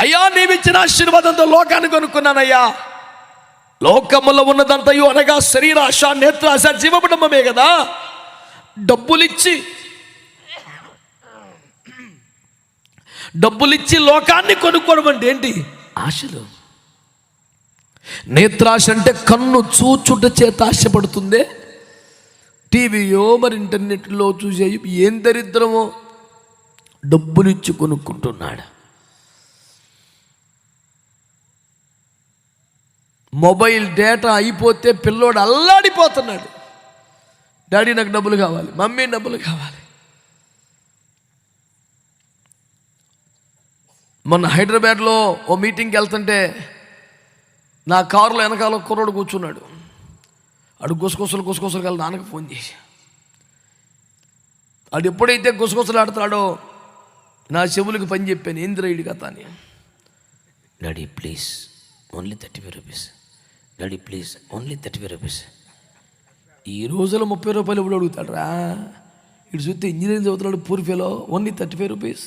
అయ్యా నీవిచ్చిన ఆశీర్వాదంతో లోకాన్ని కొనుక్కున్నానయ్యా. లోకములో ఉన్నదంతయు అనగా శరీరాశ నేత్రాశ జీవపడమే కదా. డబ్బులిచ్చి డబ్బులిచ్చి లోకాన్ని కొనుక్కోవడం అంటే ఏంటి? ఆశలు. నేత్రాశ అంటే కన్ను చూచుట చేత ఆశపడుతుందే. టీవీయో మరి ఇంటర్నెట్లో చూసే ఏం దరిద్రమో. డబ్బులిచ్చి కొనుక్కుంటున్నాడు. మొబైల్ డేటా అయిపోతే పిల్లోడు అల్లాడిపోతున్నాడు. డాడీ నాకు డబ్బులు కావాలి మమ్మీ డబ్బులు కావాలి. మొన్న హైదరాబాద్లో ఓ మీటింగ్కి వెళ్తుంటే నా కారులో వెనకాల కుర్రోడు కూర్చున్నాడు. అడు గుసగుసలు గుసగుసలు కలిసి నాన్నకు ఫోన్ చేసి ఆడు ఎప్పుడైతే గుసగుసలు ఆడుతున్నాడో నా చెవులకు పని చెప్పాను ఇంద్రయుడి కథ అని. Daddy please only thirty five rupees. Daddy please only thirty five rupees ఈ రోజుల్లో ముప్పై రూపాయలు ఇప్పుడు అడుగుతాడు రా ఇటు చూస్తే ఇంజనీరింగ్ చదువుతున్నాడు పూర్ఫేలో ఓన్లీ థర్టీ ఫైవ్ రూపీస్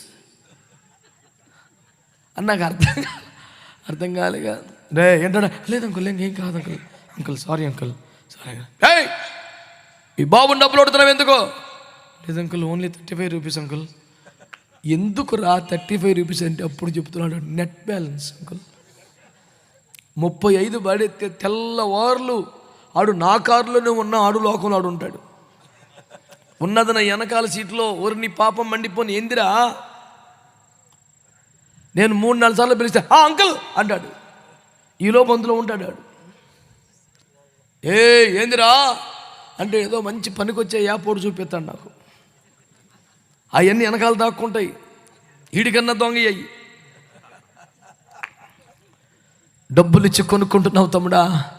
అని నాకు అర్థం అర్థం కాలేగా. రే ఏంటన్నా లేదు అంకుల్ ఏం కాదు uncle. Uncle sorry uncle sorry ఈ బాబు డబ్బులు అడుగుతున్నావు ఎందుకు? లేదు uncle only thirty five rupees uncle. ఎందుకు రా థర్టీ ఫైవ్ రూపీస్ అంటే అప్పుడు చెప్తున్నాడు? నెట్ బ్యాలెన్స్ అంకుల్ ముప్పై ఐదు పడితే తెల్లవార్లు ఆడు నా కారులోనే ఉన్న ఆడు లోకంలో ఆడు ఉంటాడు. ఉన్నది నా వెనకాల సీట్లో ఊరిని పాపం మండిపోని ఏందిరా? నేను మూడు నాలుగు సార్లు పిలిస్తే ఆ అంకుల్! అంటాడు. ఈలోపు అందులో ఉంటాడు ఆడు. ఏ ఏందిరా? అంటే ఏదో మంచి పనికొచ్చే యాపోడు చూపిస్తాడు నాకు. అవన్నీ వెనకాల దాక్కుంటాయి. ఈడికన్నా దొంగ అయ్యి డబ్బులు ఇచ్చి కొనుక్కుంటున్నావు తమ్ముడా?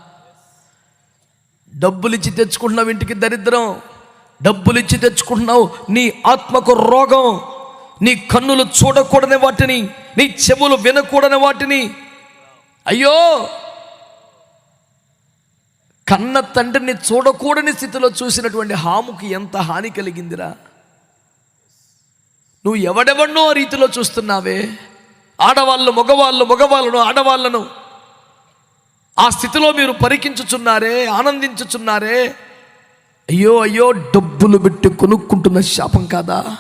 డబ్బులు ఇచ్చి తెచ్చుకుంటున్నావు ఇంటికి దరిద్రం. డబ్బులు ఇచ్చి తెచ్చుకుంటున్నావు నీ ఆత్మకు రోగం. నీ కన్నులు చూడకూడని వాటిని నీ చెవులు వినకూడని వాటిని. అయ్యో! కన్న తండ్రిని చూడకూడని స్థితిలో చూసినటువంటి హాముకి ఎంత హాని కలిగిందిరా? నువ్వు ఎవడెవడనో ఆ రీతిలో చూస్తున్నావే. ఆడవాళ్ళు మగవాళ్ళు మగవాళ్ళను ఆడవాళ్ళను ఆ స్థితిలో మీరు పరికించుచున్నారే ఆనందించుచున్నారే? అయ్యో అయ్యో డబ్బులు పెట్టి కొనుక్కుంటున్న శాపం కాదా?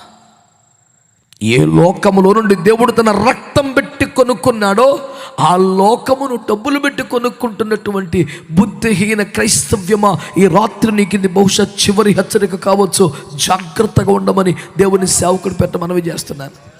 ఏ లోకములో నుండి దేవుడు తన రక్తం పెట్టి కొనుక్కున్నాడో ఆ లోకమును డబ్బులు పెట్టి కొనుక్కుంటున్నటువంటి బుద్ధిహీన క్రైస్తవ్యమా? ఈ రాత్రి నీకు ఇది బహుశా చివరి హెచ్చరిక కావచ్చు. జాగ్రత్తగా ఉండమని దేవుని సేవకుడు పెట్ట మనవి చేస్తున్నాను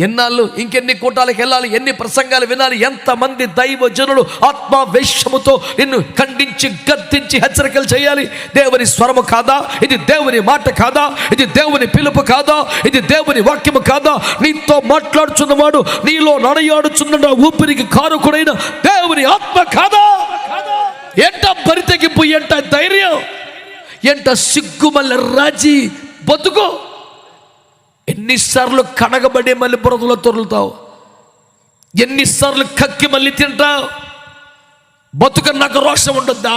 ఎన్నాళ్ళు ఇంకెన్ని కూటాలకు వెళ్ళాలి ఎన్ని ప్రసంగాలు వినాలి ఎంతమంది దైవ జనులు ఆత్మావేశముతో నిన్ను ఖండించి గద్దించి హెచ్చరికలు చేయాలి. దేవుని స్వరము కాదా? ఇది దేవుని మాట కాదా? ఇది దేవుని పిలుపు కాదా? ఇది దేవుని వాక్యము కాదా? నీతో మాట్లాడుచున్నవాడు నీలో నడయాడుచున్న ఊపిరికి కారుకుడైన దేవుని ఆత్మ కాదా? ఎంట బరితెగిపోయి ఎంట ధైర్యం ఎంట సిగ్గుమల్ల రాజీ బతుకో. ఎన్నిసార్లు కడగబడి మళ్ళీ బురదలో తొరులుతావు ఎన్నిసార్లు కక్కి మళ్ళీ తింటావు? బతుక నాకు రోషం ఉండొద్దా?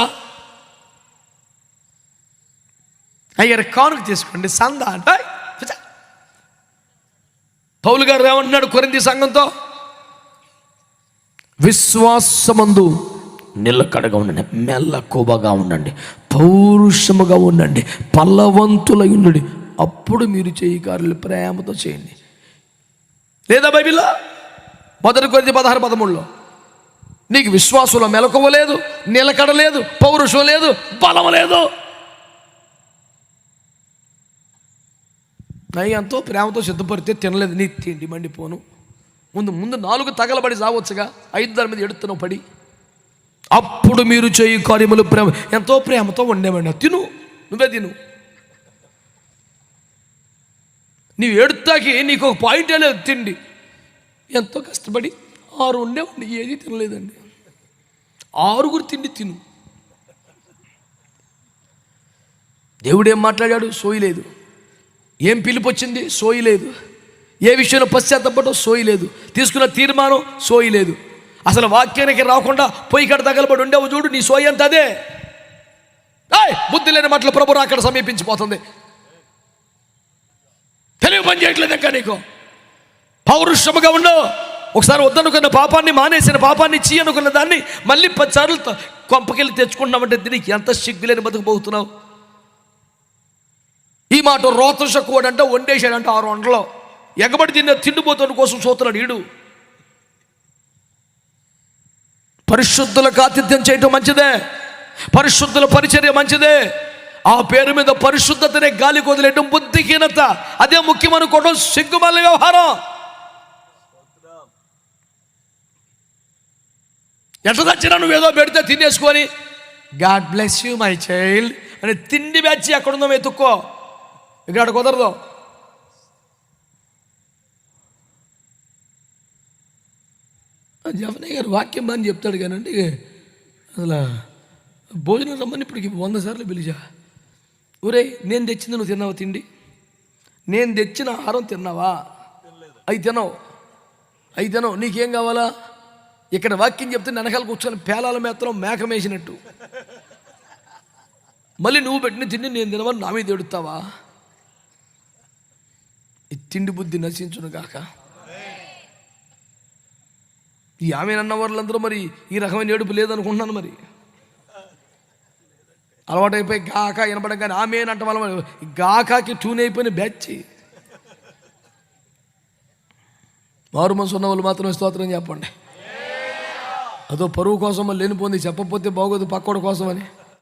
అయ్యారు కానుక తీసుకోండి సంద అంటే పౌలు గారు ఏమంటున్నాడు కొరింది సంఘంతో? విశ్వాసమందు నిలకడగా ఉండండి మెల్లకోబగా ఉండండి పౌరుషముగా ఉండండి పల్లవంతులై ఉండండి. అప్పుడు మీరు చేయి కార్యులు ప్రేమతో చేయండి. లేదా బైబిల్లో? మొదటి కొద్ది పదహారు పదమూడులో. నీకు విశ్వాసంలో మెలకువ లేదు నిలకడ లేదు పౌరుషం లేదు బలం లేదు. నయ్యంతో ఎంతో ప్రేమతో సిద్ధపడితే తినలేదు నీ తిండి మండిపోను. ముందు ముందు నాలుగు తగలబడి సావచ్చుగా ఐదు దాని మీద ఎడుతున్నావు పడి. అప్పుడు మీరు చేయి కార్యములు ప్రేమ ఎంతో ప్రేమతో వండేవాడిని తిను నువ్వే తిను. నీవు ఎడుతాకి నీకు ఒక పాయింట్ లేదు తిండి. ఎంతో కష్టపడి ఆరు ఉండేవాడిని ఏది తినలేదండి. ఆరుగురు తిండి తిను. దేవుడేం మాట్లాడాడు? సోయలేదు ఏం పిలుపు వచ్చింది లేదు. ఏ విషయంలో పశ్చాత్తపడో సోయలేదు తీసుకున్న తీర్మానం సోయలేదు అసలు వాక్యానికి రాకుండా పొయ్యి కడ తగలబడి ఉండేవు చూడు నీ సోయంత అదే? బుద్ధి లేని మాటలు ప్రభు అక్కడ సమీపించిపోతుంది. తెలివి పని చేయట్లేదు ఇంకా నీకు. పౌరుషముగా ఉండవు ఒకసారి వద్దనుకున్న పాపాన్ని మానేసిన పాపాన్ని చీ అనుకున్న దాన్ని మళ్ళీ పదిసార్లు కొంపకెళ్ళి తెచ్చుకుంటున్నామంటే దీనికి ఎంత సిగ్గులేని బతుకుపోతున్నావు ఈ మాట రోతృష అంటే వండేశాడంట ఆరు వంటలో ఎగబడి తిన్న తిండిపోతున్న కోసం చూస్తున్నాడు ఈడు. పరిశుద్ధులకు ఆతిథ్యం చేయటం మంచిదే. పరిశుద్ధుల పరిచర్య మంచిదే. ఆ పేరు మీద పరిశుద్ధతనే గాలి కొదిలేయటం బుద్ధిహీనత. అదే ముఖ్యమనుకోవడం సిగ్గుమల్ల వ్యవహారం. ఎట్లా తెచ్చినా నువ్వు ఏదో పెడితే తినేసుకొని god bless you my child అని తిండి బ్యాచి ఎక్కడుందో వెతుక్కో. ఇక్కడ కుదరదు. జవనయ్య గారు వాక్యం అని చెప్తాడు కానండి. అసలు భోజనం రమ్మని ఇప్పటికి వంద సార్లు పిలిచా. ఒరే నేను తెచ్చింది నువ్వు తిన్నావు తిండి? నేను తెచ్చిన ఆహారం తిన్నావా? అవి తినవు. అవి తినవు. నీకేం కావాలా? ఇక్కడ వాక్యం చెప్తే వెనకాల కూర్చొని పేలాల మేత్రం మేకమేసినట్టు మళ్ళీ నువ్వు పెట్టిన తిండి నేను తినవని నా మీద ఎడుతావా ఈ తిండి బుద్ధి నశించును కాక ఈ ఆమె అన్న వాళ్ళందరూ మరి ఈ రకమైన ఏడుపు లేదనుకుంటున్నాను మరి. అలవాటైపోయి గాక వినపడం కానీ ఆమె అంట వల్ల గాకాకి ట్యూన్ అయిపోయిన బ్యాచి. మారు మనసు ఉన్న వాళ్ళు మాత్రమే స్తోత్రం చెప్పండి. అదో పరువు కోసం లేనిపోయింది చెప్పకపోతే బాగోదు పక్కోడు కోసం అని